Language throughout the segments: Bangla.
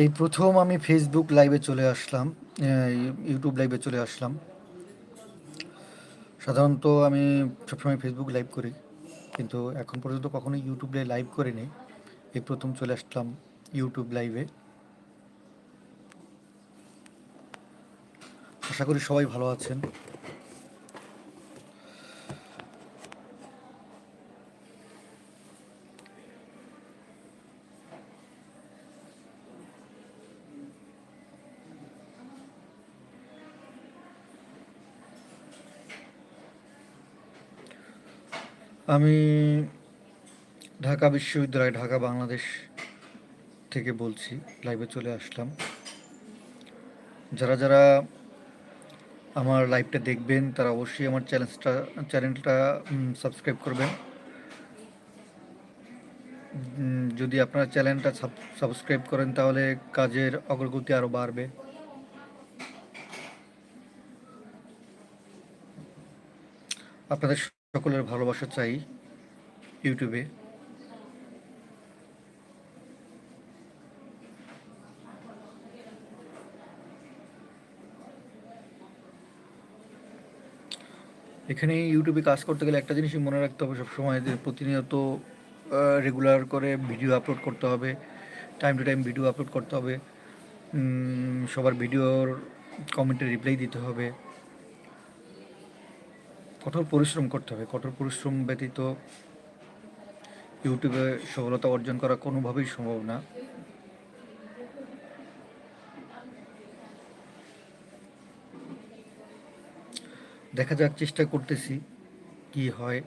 এই প্রথম আমি ফেসবুক লাইভে চলে আসলাম ইউটিউব লাইভে চলে আসলাম। সাধারণত আমি সবসময় ফেসবুক লাইভ করি, কিন্তু এখন পর্যন্ত কখনোই ইউটিউব লাইভ করিনি। এই প্রথম চলে আসলাম ইউটিউব লাইভে আশা করি সবাই ভালো আছেন। আমি ঢাকা বিশ্ববিদ্যালয়, ঢাকা বাংলাদেশ থেকে বলছি লাইভে চলে আসলাম। যারা যারা আমার লাইভটা দেখবেন, তারা অবশ্যই আমার চ্যানেলটা চ্যানেলটা সাবস্ক্রাইব করবেন। যদি আপনারা চ্যানেলটা সাবস্ক্রাইব করেন, তাহলে কাজের অগ্রগতি আরও বাড়বে। আপনাদের সকলের ভালোবাসা চাই ইউটিউবে। এখানে ইউটিউবে কাজ করতে গেলে একটা জিনিসই মনে রাখতে হবে সবসময় যে প্রতিনিয়ত রেগুলার করে ভিডিও আপলোড করতে হবে time to time video upload করতে হবে সবার ভিডিওর কমেন্টে রিপ্লাই দিতে হবে। কঠোর পরিশ্রম করতে হবে। কঠোর পরিশ্রম ব্যতীত ইউটিউবে সফলতা অর্জন করা কোনোভাবেই সম্ভব না। দেখা যাক, চেষ্টা করতেছি কি হয়।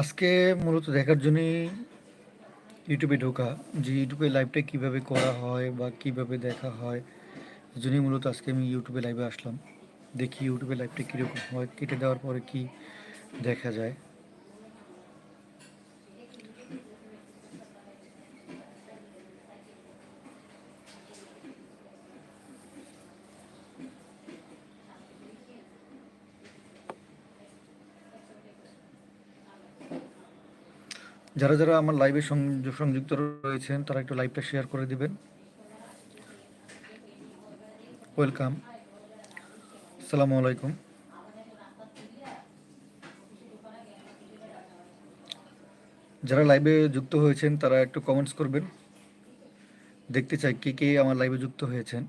আজকে মূলত দেখার জন্যই ইউটিউবে ঢোকা যে ইউটিউবে লাইভটা কীভাবে করা হয় বা কীভাবে দেখা হয় জন্যই মূলত আজকে আমি ইউটিউবে লাইভে আসলাম। দেখি ইউটিউবে লাইভটা কীরকম হয়, কেটে দেওয়ার পরে কি দেখা যায়। যারা যারা আমার লাইভে সংযুক্ত রয়েছেন, তারা একটু লাইভটা শেয়ার করে দিবেন। ওয়েলকাম আসসালামু আলাইকুম যারা লাইভে যুক্ত হয়েছেন, তারা একটু কমেন্টস করবেন। দেখতে চাই কে কে আমার লাইভে যুক্ত হয়েছেন।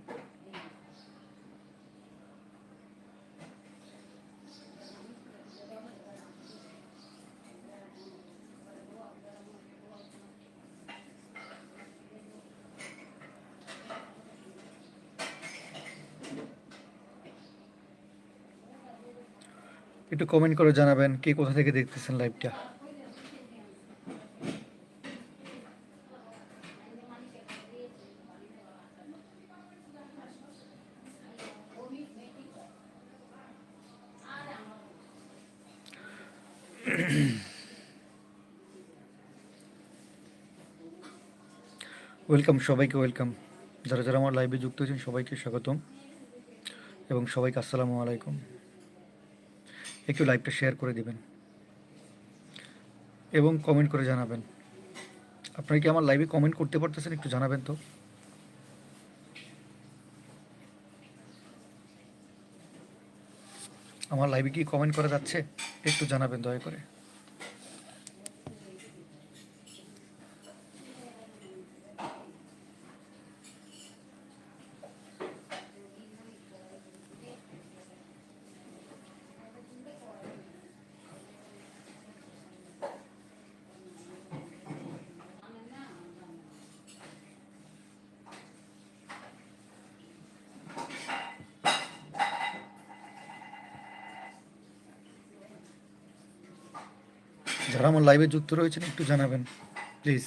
একটু কমেন্ট করে জানাবেন কে কোথা থেকে দেখতেছেন লাইভটা ওয়েলকাম সবাইকে ওয়েলকাম যারা যারা আমার লাইভে যুক্ত হয়েছেন সবাইকে স্বাগতম। এবং সবাইকে আসসালামু আলাইকুম। একটু লাইভটা শেয়ার করে দিবেন। এবং কমেন্ট করে জানাবেন। আপনারা কি আমার লাইভে কমেন্ট করতে পারতেছেন একটু জানাবেন তো? আমার লাইভে কি কমেন্ট করা যাচ্ছে? একটু জানাবেন দয়া করে। যারা আমার লাইভে যুক্ত রয়েছেন একটু জানাবেন প্লিজ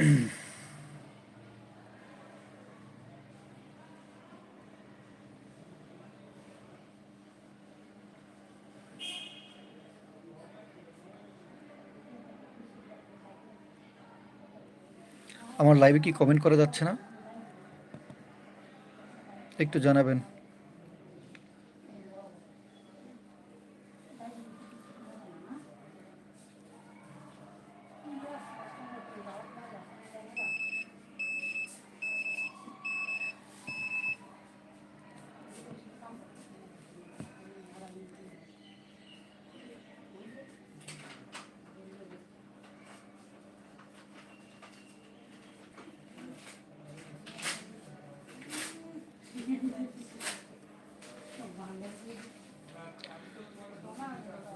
আমার লাইভে কি কমেন্ট করা যাচ্ছে না? একটু জানাবেন।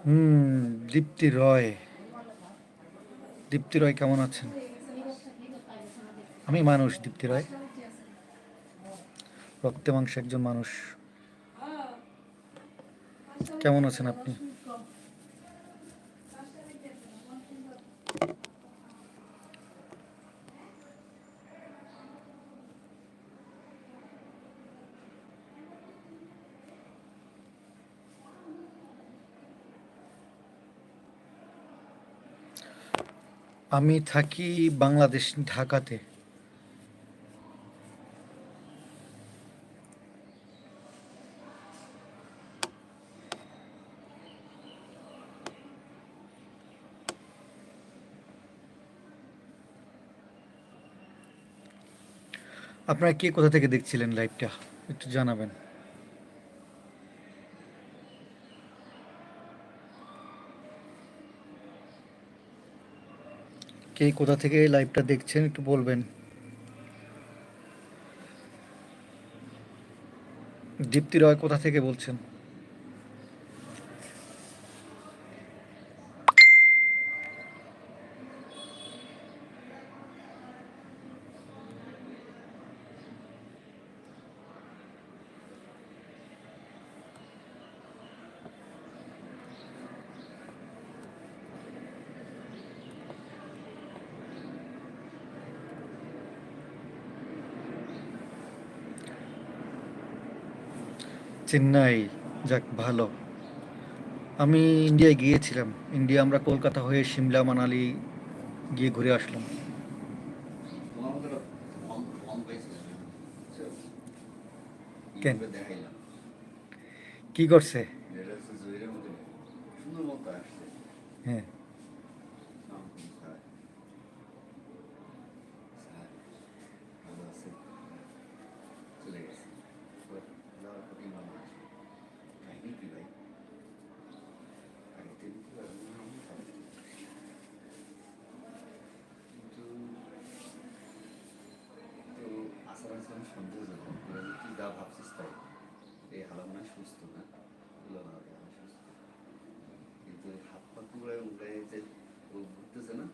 হুম, দীপ্তি রয়। দীপ্তি রয় কেমন আছেন? আমি মানুষ, দীপ্তি রয়। রক্তে মাংসে একজন মানুষ। কেমন আছেন আপনি? আমি থাকি বাংলাদেশ ঢাকাতে। আপনারা কে কোথা থেকে দেখছিলেন লাইভটা একটু জানাবেন। কে কোথা থেকে লাইভটা দেখছেন একটু বলবেন? দীপ্তি রয় কোথা থেকে বলছেন? চেন্নাই, যাক ভালো আমি ইন্ডিয়ায় গিয়েছিলাম ইন্ডিয়া আমরা কলকাতা হয়ে সিমলা, মানালি গিয়ে ঘুরে আসলাম? কেন? কি করছে হ্যাঁ নাম কি স্যার স্যার ভালো আছে চলে গেছে এবার যাওয়ার প্রতি মনে আছে কাহিনী কি ভাই আগে থেকে কি আর আমি ভাবি। কিন্তু তো আছে আমি সন্দেহজনক তুই যা ভাবছিস তাই। এই হালা মনে সুস্থ না? না সুস্থ। কিন্তু হাত পা কুড়ায় উড়ায় যে ও ঘুরতেছে না?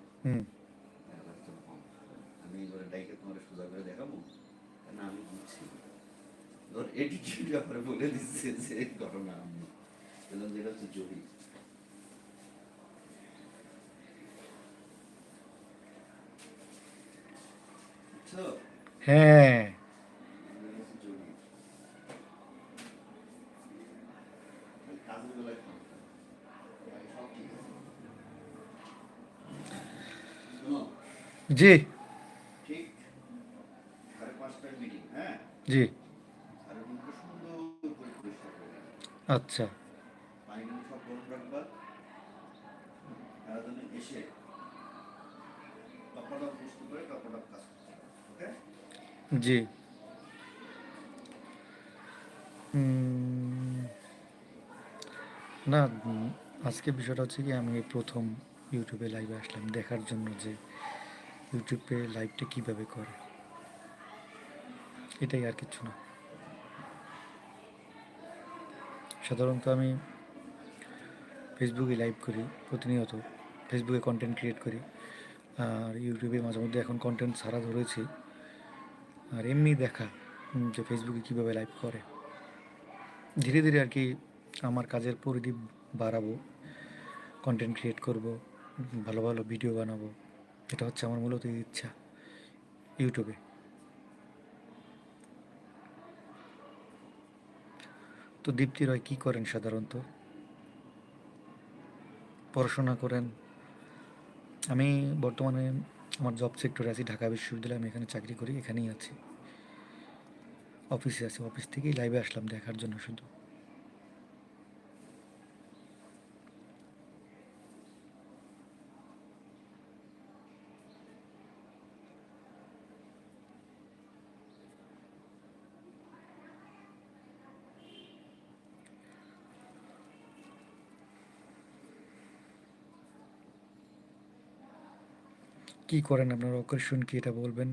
কম। আমি এবারে ডাইকে তোমার সোজা করে দেখাবো? না আমি বুঝছি ধর এটিটিউড ব্যাপারে বলে দিচ্ছে যে ঘটনা আমি। বললাম যেটা হচ্ছে জহি বুঝছ? হ্যাঁ। জি। জি। আচ্ছা পানিগুলো সব গরম রাখবা তারা যেন এসে কাপড়টা বুঝতে করে কাপড়টা কাজ করতে ওকে জি। না, আজকে বিষয়টা হচ্ছে কি, আমি প্রথম ইউটিউবে লাইভে আসলাম, দেখার জন্য যে ইউটিউবে লাইভটা কীভাবে করে। এটাই আর কিছু না। সাধারণত আমি ফেসবুকে লাইভ করি প্রতিনিয়ত ফেসবুকে কন্টেন্ট ক্রিয়েট করি। আর ইউটিউবে মাঝে মধ্যে এখন কন্টেন্ট ছাড়া ধরেছি। আর এমনি দেখা যে ফেসবুকে কীভাবে লাইভ করে। ধীরে ধীরে আর কি আমার কাজের পরিধি বাড়াবো কন্টেন্ট ক্রিয়েট করব, ভালো ভালো ভিডিও বানাবো। এটা হচ্ছে আমার মূলত ইচ্ছা ইউটিউবে তো দীপ্তি রয় কী করেন সাধারণত? পড়াশোনা করেন। আমি বর্তমানে আমার জব সেক্টর আছে, ঢাকা বিশ্ববিদ্যালয়ে আমি এখানে চাকরি করি, এখানেই আছি। অফিসে আছি অফিস থেকেই লাইভে আসলাম, দেখার জন্য শুধু। কি করেন আপনার অকেশন কি এটা বলবেন?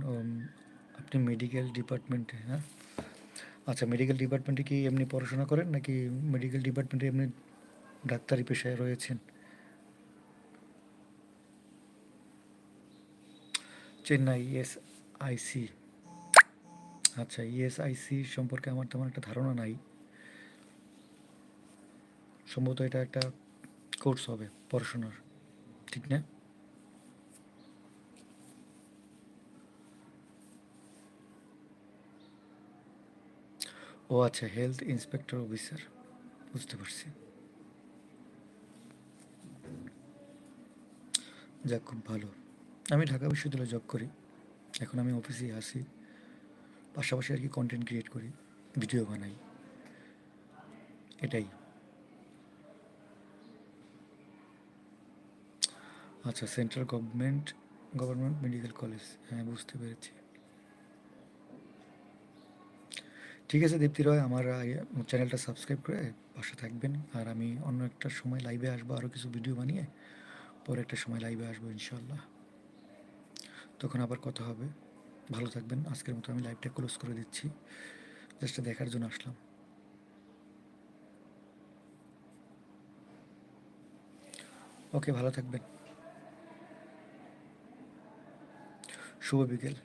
আপনি মেডিকেল ডিপার্টমেন্টে হ্যাঁ? আচ্ছা মেডিকেল ডিপার্টমেন্টে কি এমনি পড়াশোনা করেন নাকি মেডিকেল ডিপার্টমেন্টে এমনি ডাক্তারি পেশায় রয়েছেন? চেন্নাই ইএস আইসি আচ্ছা ইএসআইসি সম্পর্কে আমার তেমন একটা ধারণা নাই। সম্ভবত এটা একটা কোর্স হবে, পড়াশোনার, ঠিক না? ও আচ্ছা হেলথ ইন্সপেক্টর অফিসার বুঝতে পারছি। যাক, খুব ভালো। আমি ঢাকা বিশ্ববিদ্যালয়ে জব করি। এখন আমি অফিসেই আসি পাশাপাশি আর কি কন্টেন্ট ক্রিয়েট করি ভিডিও বানাই। এটাই। আচ্ছা central government government medical college হ্যাঁ বুঝতে পেরেছি। ঠিক আছে, দীপ্তি রয়, আমার চ্যানেলটা সাবস্ক্রাইব করে পাশে থাকবেন। আর আমি অন্য একটা সময় লাইভে আসব আরও কিছু ভিডিও বানিয়ে পরে একটা সময় লাইভে আসব ইনশাল্লাহ তখন আবার কথা হবে। ভালো থাকবেন। আজকের মতো আমি লাইভটা ক্লোজ করে দিচ্ছি। জাস্ট দেখার জন্য আসলাম। ওকে ভালো থাকবেন। শুভ বিকেল।